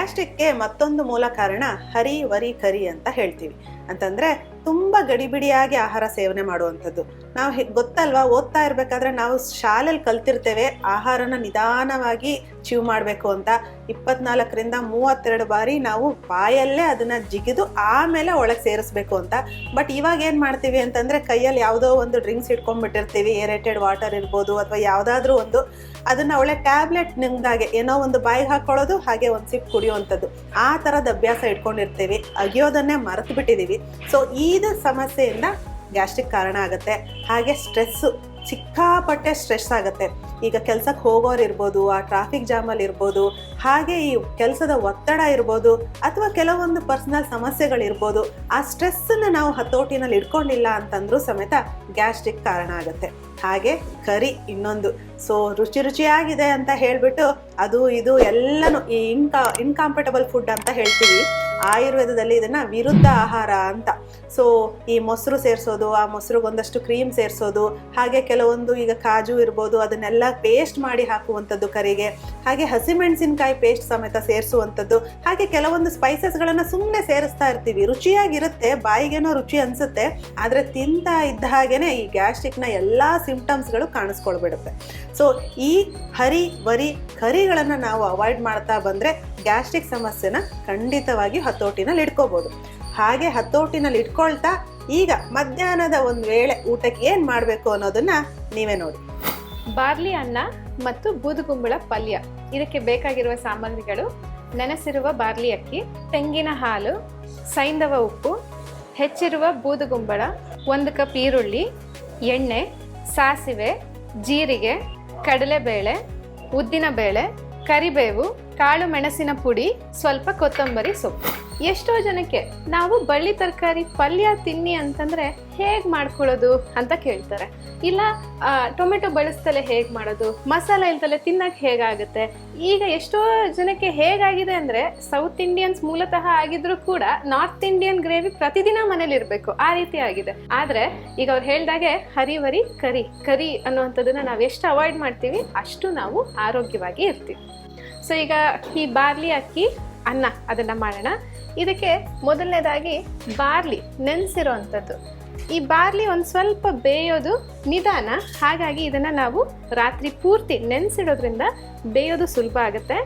ಗ್ಯಾಸ್ಟ್ರಿಕ್ಗೆ ಮತ್ತೊಂದು ಮೂಲ ಕಾರಣ ಹರಿ ವರಿ ಕರಿ ಅಂತ ಹೇಳ್ತೀವಿ. ಅಂತಂದ್ರೆ ತುಂಬ ಗಡಿಬಿಡಿಯಾಗಿ ಆಹಾರ ಸೇವನೆ ಮಾಡುವಂಥದ್ದು. ನಾವು ಗೊತ್ತಲ್ವಾ? ಓದ್ತಾ ಇರಬೇಕಾದ್ರೆ ನಾವು ಶಾಲೆಯಲ್ಲಿ ಕಲ್ತಿರ್ತೇವೆ. ಆಹಾರನ ನಿಧಾನವಾಗಿ ಚೀವ್ ಮಾಡಬೇಕು ಅಂತ. ಇಪ್ಪತ್ನಾಲ್ಕರಿಂದ ಮೂವತ್ತೆರಡು ಬಾರಿ ನಾವು ಬಾಯಲ್ಲೇ ಅದನ್ನು ಜಿಗಿದು ಆಮೇಲೆ ಒಳಗೆ ಸೇರಿಸ್ಬೇಕು ಅಂತ. ಬಟ್ ಇವಾಗ ಏನು ಮಾಡ್ತೀವಿ ಅಂತಂದರೆ ಕೈಯಲ್ಲಿ ಯಾವುದೋ ಒಂದು ಡ್ರಿಂಕ್ಸ್ ಇಟ್ಕೊಂಡ್ಬಿಟ್ಟಿರ್ತೀವಿ. ಏರೇಟೆಡ್ ವಾಟರ್ ಇರ್ಬೋದು ಅಥವಾ ಯಾವುದಾದ್ರೂ ಒಂದು. ಅದನ್ನು ಒಳ್ಳೆ ಟ್ಯಾಬ್ಲೆಟ್ ನಿಮ್ದಾಗೆ ಏನೋ ಒಂದು ಬಾಯಿಗೆ ಹಾಕ್ಕೊಳ್ಳೋದು ಹಾಗೆ ಒಂದು ಸಿಪ್ ಕುಡಿಯುವಂಥದ್ದು. ಆ ಥರದ ಅಭ್ಯಾಸ ಇಟ್ಕೊಂಡಿರ್ತೀವಿ. ಅಗಿಯೋದನ್ನೇ ಮರೆತು ಬಿಟ್ಟಿದ್ದೀವಿ ಸೊ ಈ ಸಮಸ್ಯೆಯಿಂದ ಗ್ಯಾಸ್ಟ್ರಿಕ್ ಕಾರಣ ಆಗುತ್ತೆ. ಹಾಗೆ ಸ್ಟ್ರೆಸ್ಸು, ಸಿಕ್ಕಾಪಟ್ಟೆ ಸ್ಟ್ರೆಸ್ ಆಗುತ್ತೆ. ಈಗ ಕೆಲ್ಸಕ್ಕೆ ಹೋಗೋರು ಇರ್ಬೋದು, ಆ ಟ್ರಾಫಿಕ್ ಜಾಮಲ್ಲಿ ಇರ್ಬೋದು, ಹಾಗೆ ಈ ಕೆಲಸದ ಒತ್ತಡ ಇರ್ಬೋದು, ಅಥವಾ ಕೆಲವೊಂದು ಪರ್ಸನಲ್ ಸಮಸ್ಯೆಗಳಿರ್ಬೋದು ಆ ಸ್ಟ್ರೆಸ್ಸನ್ನು ನಾವು ಹತೋಟಿನಲ್ಲಿ ಇಟ್ಕೊಂಡಿಲ್ಲ ಅಂತಂದ್ರೂ ಸಮೇತ ಗ್ಯಾಸ್ಟ್ರಿಕ್ ಕಾರಣ ಆಗುತ್ತೆ. ಹಾಗೆ ಕರಿ ಇನ್ನೊಂದು. ಸೊ ರುಚಿ ರುಚಿಯಾಗಿದೆ ಅಂತ ಹೇಳಿಬಿಟ್ಟು ಅದು, ಇದು ಎಲ್ಲನೂ ಈ ಇನ್ಕಾ ಇನ್ಕಾಂಪಟಬಲ್ ಫುಡ್ ಅಂತ ಹೇಳ್ತೀವಿ. ಆಯುರ್ವೇದದಲ್ಲಿ ಇದನ್ನ ವಿರುದ್ಧ ಆಹಾರ ಅಂತ. ಸೊ ಈ ಮೊಸರು ಸೇರಿಸೋದು, ಆ ಮೊಸ್ರಿಗೆ ಒಂದಷ್ಟು ಕ್ರೀಮ್ ಸೇರಿಸೋದು, ಹಾಗೆ ಕೆಲವೊಂದು ಈಗ ಕಾಜು ಇರ್ಬೋದು, ಅದನ್ನೆಲ್ಲ ಪೇಸ್ಟ್ ಮಾಡಿ ಹಾಕುವಂಥದ್ದು ಕರಿಗೆ. ಹಾಗೆ ಹಸಿಮೆಣಸಿನಕಾಯಿ ಪೇಸ್ಟ್ ಸಮೇತ ಸೇರಿಸುವಂಥದ್ದು. ಹಾಗೆ ಕೆಲವೊಂದು ಸ್ಪೈಸಸ್ಗಳನ್ನು ಸುಮ್ಮನೆ ಸೇರಿಸ್ತಾ ಇರ್ತೀವಿ. ರುಚಿಯಾಗಿರುತ್ತೆ, ಬಾಯಿಗೇನೋ ರುಚಿ ಅನಿಸುತ್ತೆ, ಆದರೆ ತಿಂತಾ ಇದ್ದ ಹಾಗೆಯೇ ಈ ಗ್ಯಾಸ್ಟ್ರಿಕ್ನ ಎಲ್ಲ ಸಿಂಪ್ಟಮ್ಸ್ಗಳು ಕಾಣಿಸ್ಕೊಳ್ಬಿಡುತ್ತೆ. ಸೊ ಈ ಹರಿ ಬರಿ ಕರಿಗಳನ್ನು ನಾವು ಅವಾಯ್ಡ್ ಮಾಡ್ತಾ ಬಂದರೆ ಗ್ಯಾಸ್ಟ್ರಿಕ್ ಸಮಸ್ಯೆನ ಖಂಡಿತವಾಗಿ ಹತೋಟಿನಲ್ಲಿ ಇಟ್ಕೋಬೋದು. ಹಾಗೆ ಹತೋಟಿನಲ್ಲಿ ಇಟ್ಕೊಳ್ತಾ ಈಗ ಮಧ್ಯಾಹ್ನದ ಒಂದು ವೇಳೆ ಊಟಕ್ಕೆ ಏನು ಮಾಡಬೇಕು ಅನ್ನೋದನ್ನ ನೀವೇ ನೋಡಿ. ಬಾರ್ಲಿ ಅನ್ನ ಮತ್ತು ಬೂದುಗುಂಬಳ ಪಲ್ಯ. ಇದಕ್ಕೆ ಬೇಕಾಗಿರುವ ಸಾಮಗ್ರಿಗಳು ನೆನೆಸಿರುವ ಬಾರ್ಲಿ ಅಕ್ಕಿ, ತೆಂಗಿನ ಹಾಲು ಸೈಂಧವ ಉಪ್ಪು, ಹೆಚ್ಚಿರುವ ಬೂದುಗುಂಬಳ, ಒಂದು ಕಪ್ ಈರುಳ್ಳಿ, ಎಣ್ಣೆ ಸಾಸಿವೆ ಜೀರಿಗೆ ಕಡಲೆಬೇಳೆ ಉದ್ದಿನಬೇಳೆ ಕರಿಬೇವು ಕಾಳು ಮೆಣಸಿನ ಪುಡಿ ಸ್ವಲ್ಪ ಕೊತ್ತಂಬರಿ ಸೊಪ್ಪು. ಎಷ್ಟೋ ಜನಕ್ಕೆ ನಾವು ಬಳ್ಳಿ ತರಕಾರಿ, ಪಲ್ಯ ತಿನ್ನಿ ಅಂತಂದ್ರೆ ಹೇಗ್ ಮಾಡ್ಕೊಳ್ಳೋದು ಅಂತ ಕೇಳ್ತಾರೆ. ಇಲ್ಲ ಟೊಮೆಟೊ ಬಳಸ್ತಲೇ ಹೇಗ್ ಮಾಡೋದು, ಮಸಾಲ ಇಲ್ದಲೆ ತಿನ್ನಕ್ ಹೇಗಾಗುತ್ತೆ? ಈಗ ಎಷ್ಟೋ ಜನಕ್ಕೆ ಹೇಗಾಗಿದೆ ಅಂದ್ರೆ ಸೌತ್ ಇಂಡಿಯನ್ಸ್ ಮೂಲತಃ ಆಗಿದ್ರು ಕೂಡ ನಾರ್ತ್ ಇಂಡಿಯನ್ ಗ್ರೇವಿ ಪ್ರತಿದಿನ ಮನೇಲಿ ಇರಬೇಕು, ಆ ರೀತಿ ಆಗಿದೆ. ಆದ್ರೆ ಈಗ ಅವ್ರು ಹೇಳ್ದಾಗೆ ಹರಿವರಿ ಕರಿ ಕರಿ ಅನ್ನುವಂಥದ್ದನ್ನ ನಾವು ಎಷ್ಟು ಅವಾಯ್ಡ್ ಮಾಡ್ತೀವಿ ಅಷ್ಟು ನಾವು ಆರೋಗ್ಯವಾಗಿ ಇರ್ತೀವಿ. ಸೊ ಈಗ ಈ ಬಾರ್ಲಿ ಅಕ್ಕಿ ಅನ್ನ ಅದನ್ನ ಮಾಡೋಣ. ಇದಕ್ಕೆ ಮೊದಲನೇದಾಗಿ ಬಾರ್ಲಿ ನೆನೆಸಿರೋ ಅಂಥದ್ದು ಈ ಬಾರ್ಲಿ ಒಂದು ಸ್ವಲ್ಪ ಬೇಯೋದು ನಿಧಾನ. ಹಾಗಾಗಿ ಇದನ್ನು ನಾವು ರಾತ್ರಿ ಪೂರ್ತಿ ನೆನೆಸಿಡೋದ್ರಿಂದ ಬೇಯೋದು ಸುಲಭ ಆಗುತ್ತೆ.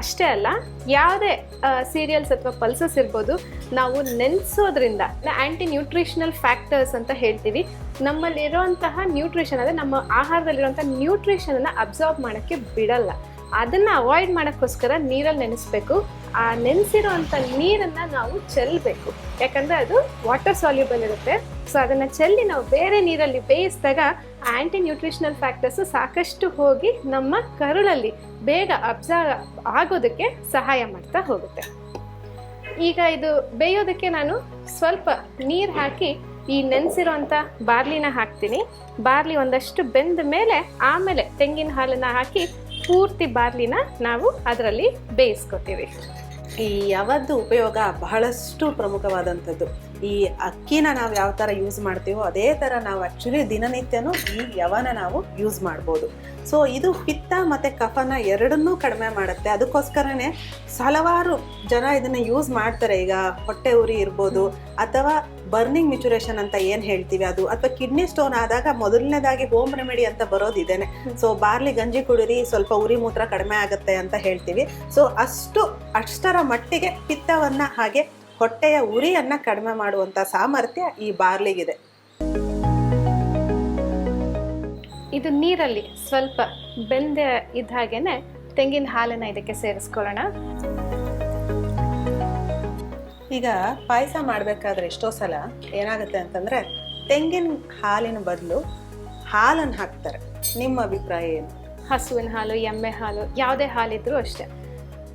ಅಷ್ಟೇ ಅಲ್ಲ, ಯಾವುದೇ ಸೀರಿಯಲ್ಸ್ ಅಥವಾ ಪಲ್ಸಸ್ ಇರ್ಬೋದು, ನಾವು ನೆನೆಸೋದ್ರಿಂದ ಆ್ಯಂಟಿ ನ್ಯೂಟ್ರಿಷನಲ್ ಫ್ಯಾಕ್ಟರ್ಸ್ ಅಂತ ಹೇಳ್ತೀವಿ. ನಮ್ಮಲ್ಲಿರುವಂತಹ ನ್ಯೂಟ್ರಿಷನ್ ಅಂದರೆ ನಮ್ಮ ಆಹಾರದಲ್ಲಿರುವಂಥ ನ್ಯೂಟ್ರಿಷನನ್ನು ಅಬ್ಸಾರ್ಬ್ ಮಾಡೋಕ್ಕೆ ಬಿಡಲ್ಲ. ಅದನ್ನು ಅವಾಯ್ಡ್ ಮಾಡೋಕ್ಕೋಸ್ಕರ ನೀರಲ್ಲಿ ನೆನೆಸ್ಬೇಕು. ಆ ನೆನೆಸಿರೋಂಥ ನೀರನ್ನು ನಾವು ಚೆಲ್ಲಬೇಕು ಯಾಕಂದರೆ ಅದು ವಾಟರ್ ಸಾಲ್ಯೂಬಲ್ ಇರುತ್ತೆ. ಸೊ ಅದನ್ನು ಚೆಲ್ಲಿ ನಾವು ಬೇರೆ ನೀರಲ್ಲಿ ಬೇಯಿಸಿದಾಗ ಆ್ಯಂಟಿ ನ್ಯೂಟ್ರಿಷನಲ್ ಫ್ಯಾಕ್ಟರ್ಸು ಸಾಕಷ್ಟು ಹೋಗಿ ನಮ್ಮ ಕರುಳಲ್ಲಿ ಬೇಗ ಅಬ್ಸರ್ವ್ ಆಗೋದಕ್ಕೆ ಸಹಾಯ ಮಾಡ್ತಾ ಹೋಗುತ್ತೆ. ಈಗ ಇದು ಬೇಯೋದಕ್ಕೆ ನಾನು ಸ್ವಲ್ಪ ನೀರು ಹಾಕಿ ಈ ನೆನೆಸಿರೋಂಥ ಬಾರ್ಲಿನ ಹಾಕ್ತೀನಿ. ಬಾರ್ಲಿ ಒಂದಷ್ಟು ಬೆಂದ ಮೇಲೆ ಆಮೇಲೆ ತೆಂಗಿನ ಹಾಲನ್ನು ಹಾಕಿ ಪೂರ್ತಿ ಬಾರ್ಲಿನ ನಾವು ಅದರಲ್ಲಿ ಬೇಯಿಸ್ಕೊತೀವಿ. ಈ ಯಾವದ್ದು ಉಪಯೋಗ ಬಹಳಷ್ಟು ಪ್ರಮುಖವಾದಂಥದ್ದು. ಈ ಅಕ್ಕಿನ ನಾವು ಯಾವ ಥರ ಯೂಸ್ ಮಾಡ್ತೀವೋ ಅದೇ ಥರ ನಾವು ಆ್ಯಕ್ಚುಲಿ ದಿನನಿತ್ಯನೂ ಈ ಯವನ ನಾವು ಯೂಸ್ ಮಾಡ್ಬೋದು. ಸೊ ಇದು ಪಿತ್ತ ಮತ್ತು ಕಫನ ಎರಡನ್ನೂ ಕಡಿಮೆ ಮಾಡುತ್ತೆ. ಅದಕ್ಕೋಸ್ಕರನೇ ಹಲವಾರು ಜನ ಇದನ್ನು ಯೂಸ್ ಮಾಡ್ತಾರೆ. ಈಗ ಹೊಟ್ಟೆ ಉರಿ ಇರ್ಬೋದು ಅಥವಾ ಬರ್ನಿಂಗ್ ಮಿಚುರೇಷನ್ ಅಂತ ಏನು ಹೇಳ್ತೀವಿ ಅದು? ಅಥವಾ ಕಿಡ್ನಿ ಸ್ಟೋನ್ ಆದಾಗ ಮೊದಲನೇದಾಗಿ ಹೋಮ್ ರೆಮಿಡಿ ಅಂತ ಬರೋದಿದ್ದೇನೆ ಸೊ ಬಾರ್ಲಿ ಗಂಜಿ ಕುಡಿರಿ, ಸ್ವಲ್ಪ ಉರಿ ಮೂತ್ರ ಕಡಿಮೆ ಆಗುತ್ತೆ ಅಂತ ಹೇಳ್ತೀವಿ. ಸೊ ಅಷ್ಟು, ಅಷ್ಟರ ಮಟ್ಟಿಗೆ ಪಿತ್ತವನ್ನ ಹಾಗೆ ಹೊಟ್ಟೆಯ ಉರಿಯನ್ನು ಕಡಿಮೆ ಮಾಡುವಂತ ಸಾಮರ್ಥ್ಯ ಈ ಬಾರ್ಲಿಗಿದೆ. ಇದು ನೀರಲ್ಲಿ ಸ್ವಲ್ಪ ಬೆಂದ ಇದ್ದ ಹಾಗೇನೆ ತೆಂಗಿನ ಹಾಲನ್ನ ಇದಕ್ಕೆ ಸೇರಿಸ್ಕೊಳ್ಳೋಣ. ಈಗ ಪಾಯಸ ಮಾಡಬೇಕಾದ್ರೆ ಎಷ್ಟೋ ಸಲ ಏನಾಗುತ್ತೆ ಅಂತಂದರೆ ತೆಂಗಿನ ಹಾಲಿನ ಬದಲು ಹಾಲನ್ನು ಹಾಕ್ತಾರೆ. ನಿಮ್ಮ ಅಭಿಪ್ರಾಯ ಏನು? ಹಸುವಿನ ಹಾಲು, ಎಮ್ಮೆ ಹಾಲು, ಯಾವುದೇ ಹಾಲಿದ್ರೂ ಅಷ್ಟೇ.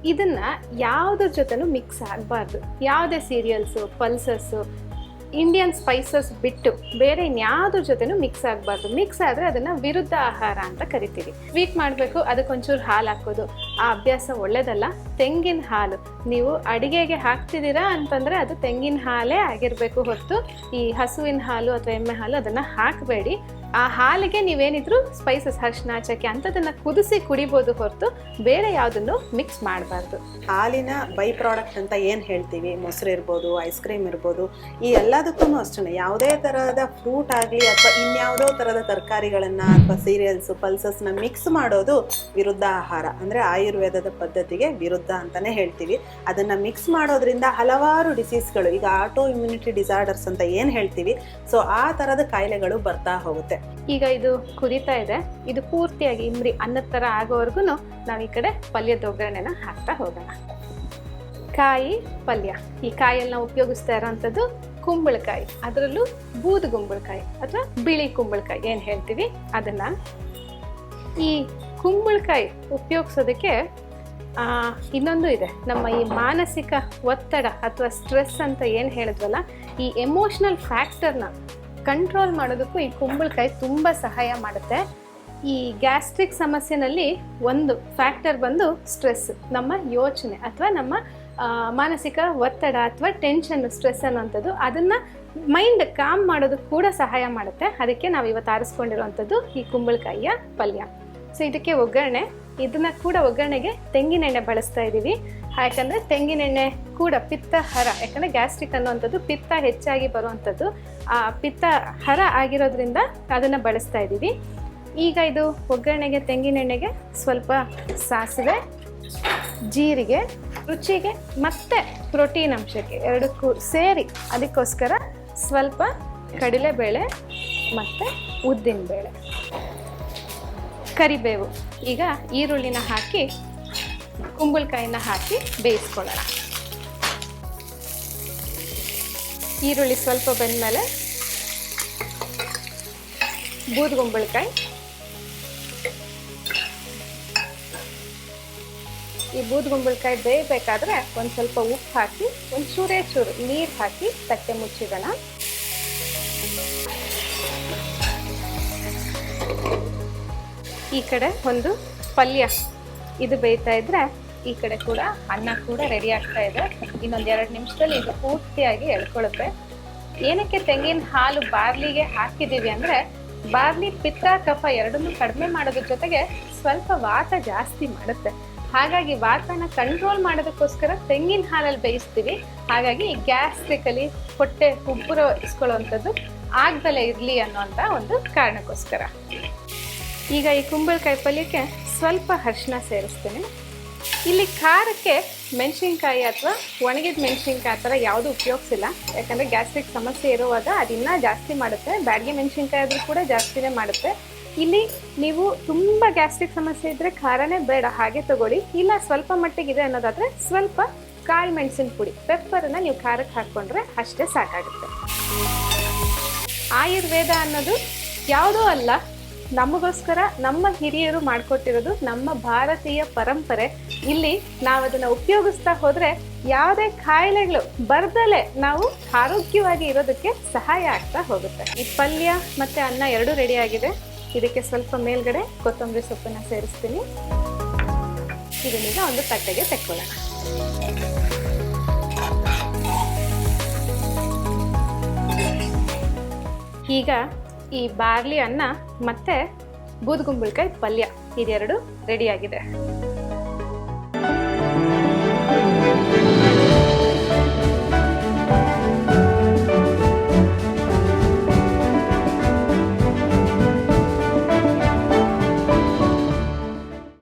ಇದನ್ನು ಯಾವುದ್ರ ಜೊತೆನೂ ಮಿಕ್ಸ್ ಆಗಬಾರ್ದು. ಯಾವುದೇ ಸೀರಿಯಲ್ಸು ಪಲ್ಸಸ್ಸು ಇಂಡಿಯನ್ ಸ್ಪೈಸಸ್ ಬಿಟ್ಟು ಬೇರೆ ಇನ್ಯಾವುದ್ರ ಜೊತೆನೂ ಮಿಕ್ಸ್ ಆಗಬಾರ್ದು. ಮಿಕ್ಸ್ ಆದರೆ ಅದನ್ನು ವಿರುದ್ಧ ಆಹಾರ ಅಂತ ಕರಿತೀವಿ. ಸ್ವೀಟ್ ಮಾಡಬೇಕು ಅದಕ್ಕೊಂಚೂರು ಹಾಲು ಹಾಕೋದು. ಆ ಅಭ್ಯಾಸ ಒಳ್ಳೆಯದಲ್ಲ ತೆಂಗಿನ ಹಾಲು. ನೀವು ಅಡಿಗೆಗೆ ಹಾಕ್ತಿದ್ದೀರಾ ಅಂತಂದರೆ ಅದು ತೆಂಗಿನ ಹಾಲೇ ಆಗಿರಬೇಕು ಹೊತ್ತು ಈ ಹಸುವಿನ ಹಾಲು ಅಥವಾ ಎಮ್ಮೆ ಹಾಲು ಅದನ್ನು ಹಾಕಬೇಡಿ. ಆ ಹಾಲಿಗೆ ನೀವೇನಿದ್ರು ಸ್ಪೈಸಸ್ ಅರಿಶಿನ, ಚಕ್ಕೆ ಅಂಥದ್ದನ್ನು ಕುದಿಸಿ ಕುಡಿಬೋದು ಹೊರತು ಬೇರೆ ಯಾವುದನ್ನು ಮಿಕ್ಸ್ ಮಾಡಬಾರ್ದು. ಹಾಲಿನ ಬೈ ಪ್ರಾಡಕ್ಟ್ ಅಂತ ಏನು ಹೇಳ್ತೀವಿ? ಮೊಸರು ಇರ್ಬೋದು ಐಸ್ ಕ್ರೀಮ್ ಇರ್ಬೋದು, ಈ ಎಲ್ಲದಕ್ಕೂ ಅಷ್ಟೇ ಯಾವುದೇ ಥರದ ಫ್ರೂಟ್ ಆಗಲಿ ಅಥವಾ ಇನ್ಯಾವುದೋ ಥರದ ತರಕಾರಿಗಳನ್ನು ಅಥವಾ ಸೀರಿಯಲ್ಸು ಪಲ್ಸಸ್ನ ಮಿಕ್ಸ್ ಮಾಡೋದು ವಿರುದ್ಧ ಆಹಾರ. ಅಂದರೆ ಆಯುರ್ವೇದದ ಪದ್ಧತಿಗೆ ವಿರುದ್ಧ ಅಂತಲೇ ಹೇಳ್ತೀವಿ. ಅದನ್ನು ಮಿಕ್ಸ್ ಮಾಡೋದ್ರಿಂದ ಹಲವಾರು ಡಿಸೀಸ್ಗಳು ಈಗ ಆಟೋ ಇಮ್ಯುನಿಟಿ ಡಿಸಾರ್ಡರ್ಸ್ ಅಂತ ಏನು ಹೇಳ್ತೀವಿ? ಸೊ ಆ ಥರದ ಕಾಯಿಲೆಗಳು ಬರ್ತಾ ಹೋಗುತ್ತೆ. ಈಗ ಇದು ಕುದೀತಾ ಇದೆ. ಇದು ಪೂರ್ತಿಯಾಗಿ ಇಮ್ರಿ ಅನ್ನದ ಥರ ಆಗೋವರೆಗೂ ನಾವು ಈ ಕಡೆ ಪಲ್ಯದ ಒಗ್ಗರಣೆನ ಹಾಕ್ತಾ ಹೋಗೋಣ. ಕಾಯಿ ಪಲ್ಯ. ಈ ಕಾಯಲ್ಲಿ ನಾವು ಉಪಯೋಗಿಸ್ತಾ ಇರೋವಂಥದ್ದು ಕುಂಬಳಕಾಯಿ. ಅದರಲ್ಲೂ ಬೂದು ಕುಂಬಳಕಾಯಿ ಅಥವಾ ಬಿಳಿ ಕುಂಬಳಕಾಯಿ ಏನು ಹೇಳ್ತೀವಿ ಅದನ್ನು. ಈ ಕುಂಬಳಕಾಯಿ ಉಪಯೋಗಿಸೋದಕ್ಕೆ ಇನ್ನೊಂದು ಇದೆ. ನಮ್ಮ ಈ ಮಾನಸಿಕ ಒತ್ತಡ ಅಥವಾ ಸ್ಟ್ರೆಸ್ ಅಂತ ಏನು ಹೇಳಿದ್ವಲ್ಲ, ಈ ಎಮೋಷ್ನಲ್ ಫ್ಯಾಕ್ಟರ್ನ ಕಂಟ್ರೋಲ್ ಮಾಡೋದಕ್ಕೂ ಈ ಕುಂಬಳಕಾಯಿ ತುಂಬ ಸಹಾಯ ಮಾಡುತ್ತೆ. ಈ ಗ್ಯಾಸ್ಟ್ರಿಕ್ ಸಮಸ್ಯೆನಲ್ಲಿ ಒಂದು ಫ್ಯಾಕ್ಟರ್ ಬಂದು ಸ್ಟ್ರೆಸ್ ನಮ್ಮ ಯೋಚನೆ ಅಥವಾ ನಮ್ಮ ಮಾನಸಿಕ ಒತ್ತಡ ಅಥವಾ ಟೆನ್ಷನ್ ಸ್ಟ್ರೆಸ್ ಅನ್ನೋಂಥದ್ದು ಅದನ್ನು ಮೈಂಡ್ ಕಾಮ್ ಮಾಡೋದಕ್ಕೆ ಕೂಡ ಸಹಾಯ ಮಾಡುತ್ತೆ. ಅದಕ್ಕೆ ನಾವು ಇವತ್ತು ಆರಿಸ್ಕೊಂಡಿರುವಂಥದ್ದು ಈ ಕುಂಬಳಕಾಯಿಯ ಪಲ್ಯ. ಸೊ ಇದಕ್ಕೆ ಒಗ್ಗರಣೆ, ಇದನ್ನು ಕೂಡ ಒಗ್ಗರಣೆಗೆ ತೆಂಗಿನೆಣ್ಣೆ ಬಳಸ್ತಾ ಇದ್ದೀವಿ ಯಾಕಂದರೆ ತೆಂಗಿನೆಣ್ಣೆ ಕೂಡ ಪಿತ್ತ ಹರ, ಯಾಕಂದರೆ ಗ್ಯಾಸ್ಟ್ರಿಕ್ ಅನ್ನುವಂಥದ್ದು ಪಿತ್ತ ಹೆಚ್ಚಾಗಿ ಬರುವಂಥದ್ದು. ಆ, ಪಿತ್ತ ಹರ ಆಗಿರೋದ್ರಿಂದ ಅದನ್ನು ಬಳಸ್ತಾ ಇದ್ದೀವಿ. ಈಗ ಇದು ಒಗ್ಗರಣೆಗೆ, ತೆಂಗಿನೆಣ್ಣೆಗೆ ಸ್ವಲ್ಪ ಸಾಸಿವೆ, ಜೀರಿಗೆ, ರುಚಿಗೆ ಮತ್ತೆ ಪ್ರೋಟೀನ್ ಅಂಶಕ್ಕೆ ಎರಡಕ್ಕೂ ಸೇರಿ ಅದಕ್ಕೋಸ್ಕರ ಸ್ವಲ್ಪ ಕಡಲೆಬೇಳೆ ಮತ್ತು ಉದ್ದಿನಬೇಳೆ. ಕರಿಬೇವು. ಈಗ ಈರುಳ್ಳಿನ ಹಾಕಿ ಕುಂಬಳಕಾಯಿನ ಹಾಕಿ ಬೇಯಿಸ್ಕೊಳ್ಳೋಣ. ಈರುಳ್ಳಿ ಸ್ವಲ್ಪ ಬೆಂದಮೇಲೆ ಬೂದುಗುಂಬಳಕಾಯಿ ಈ ಬೂದುಗುಂಬಳಕಾಯಿ ಬೇಯಬೇಕಾದ್ರೆ ಒಂದು ಸ್ವಲ್ಪ ಉಪ್ಪು ಹಾಕಿ, ಒಂದು ಚೂರೇ ಚೂರು ನೀರು ಹಾಕಿ ತಟ್ಟೆ ಮುಚ್ಚಿಡೋಣ. ಈ ಕಡೆ ಒಂದು ಪಲ್ಯ ಇದು ಬೇಯ್ತಾ ಇದ್ರೆ ಈ ಕಡೆ ಕೂಡ ಅನ್ನ ಕೂಡ ರೆಡಿ ಆಗ್ತಾ ಇದೆ. ಇನ್ನೊಂದು ಎರಡು ನಿಮಿಷದಲ್ಲಿ ಇದು ಪೂರ್ತಿಯಾಗಿ ಎಳ್ಕೊಳುತ್ತೆ ಏನಕ್ಕೆ ತೆಂಗಿನ ಹಾಲು ಬಾರ್ಲಿಗೆ ಹಾಕಿದ್ದೀವಿ ಅಂದರೆ ಬಾರ್ಲಿ ಪಿತ್ತ ಕಫ ಎರಡನ್ನೂ ಕಡಿಮೆ ಮಾಡೋದ್ರ ಜೊತೆಗೆ ಸ್ವಲ್ಪ ವಾತ ಜಾಸ್ತಿ ಮಾಡುತ್ತೆ. ಹಾಗಾಗಿ ವಾತನ ಕಂಟ್ರೋಲ್ ಮಾಡೋದಕ್ಕೋಸ್ಕರ ತೆಂಗಿನ ಹಾಲಲ್ಲಿ ಬೇಯಿಸ್ತೀವಿ. ಹಾಗಾಗಿ ಗ್ಯಾಸ್ಟ್ರಿಕಲಿ ಹೊಟ್ಟೆ ಉಬ್ಬರ ಇಸ್ಕೊಳ್ಳುವಂಥದ್ದು ಆಗ್ದಲೇ ಇರಲಿ ಅನ್ನೋಂಥ ಒಂದು ಕಾರಣಕ್ಕೋಸ್ಕರ. ಈಗ ಈ ಕುಂಬಳಕಾಯಿ ಪಲ್ಯಕ್ಕೆ ಸ್ವಲ್ಪ ಅರಿಶಿನ ಸೇರಿಸ್ತೇನೆ. ಇಲ್ಲಿ ಖಾರಕ್ಕೆ ಮೆಣಸಿನ್ಕಾಯಿ ಅಥವಾ ಒಣಗಿದ ಮೆಣಸಿನ್ಕಾಯಿ ಆ ಥರ ಯಾವುದು ಉಪಯೋಗಿಸಿಲ್ಲ. ಯಾಕಂದರೆ ಗ್ಯಾಸ್ಟ್ರಿಕ್ ಸಮಸ್ಯೆ ಇರುವಾಗ ಅದು ಇನ್ನೂ ಜಾಸ್ತಿ ಮಾಡುತ್ತೆ. ಬ್ಯಾಡಿಗೆ ಮೆಣಸಿನ್ಕಾಯಿ ಆದರೂ ಕೂಡ ಜಾಸ್ತಿನೇ ಮಾಡುತ್ತೆ. ಇಲ್ಲಿ ನೀವು ತುಂಬ ಗ್ಯಾಸ್ಟ್ರಿಕ್ ಸಮಸ್ಯೆ ಇದ್ದರೆ ಖಾರನೇ ಬೇಡ, ಹಾಗೆ ತಗೊಳ್ಳಿ. ಇಲ್ಲ ಸ್ವಲ್ಪ ಮಟ್ಟಿಗಿದೆ ಅನ್ನೋದಾದರೆ ಸ್ವಲ್ಪ ಕಾಳು ಮೆಣಸಿನ ಪುಡಿ ಪೆಪ್ಪರನ್ನು ನೀವು ಖಾರಕ್ಕೆ ಹಾಕ್ಕೊಂಡ್ರೆ ಅಷ್ಟೇ ಸಾಕಾಗುತ್ತೆ. ಆಯುರ್ವೇದ ಅನ್ನೋದು ಯಾವುದೂ ಅಲ್ಲ ನಮಗೋಸ್ಕರ ನಮ್ಮ ಹಿರಿಯರು ಮಾಡಿಕೊಟ್ಟಿರೋದು ನಮ್ಮ ಭಾರತೀಯ ಪರಂಪರೆ. ಇಲ್ಲಿ ನಾವು ಅದನ್ನು ಉಪಯೋಗಿಸ್ತಾ ಹೋದರೆ ಯಾವುದೇ ಕಾಯಿಲೆಗಳು ಬರ್ದಲೇ ನಾವು ಆರೋಗ್ಯವಾಗಿ ಇರೋದಕ್ಕೆ ಸಹಾಯ ಆಗ್ತಾ ಹೋಗುತ್ತೆ. ಈ ಪಲ್ಯ ಮತ್ತು ಅನ್ನ ಎರಡೂ ರೆಡಿ ಆಗಿದೆ. ಇದಕ್ಕೆ ಸ್ವಲ್ಪ ಮೇಲ್ಗಡೆ ಕೊತ್ತಂಬರಿ ಸೊಪ್ಪನ್ನು ಸೇರಿಸ್ತೀನಿ. ಇದನ್ನೀಗ ಒಂದು ತಟ್ಟೆಗೆ ತೆಕ್ಕೊಳ್ಳೋಣ. ಈಗ ಈ ಬಾರ್ಲಿ ಅನ್ನ ಮತ್ತೆ ಬೂದುಗುಂಬಳಕಾಯಿ ಪಲ್ಯ ಇದೆರಡು ರೆಡಿಯಾಗಿದೆ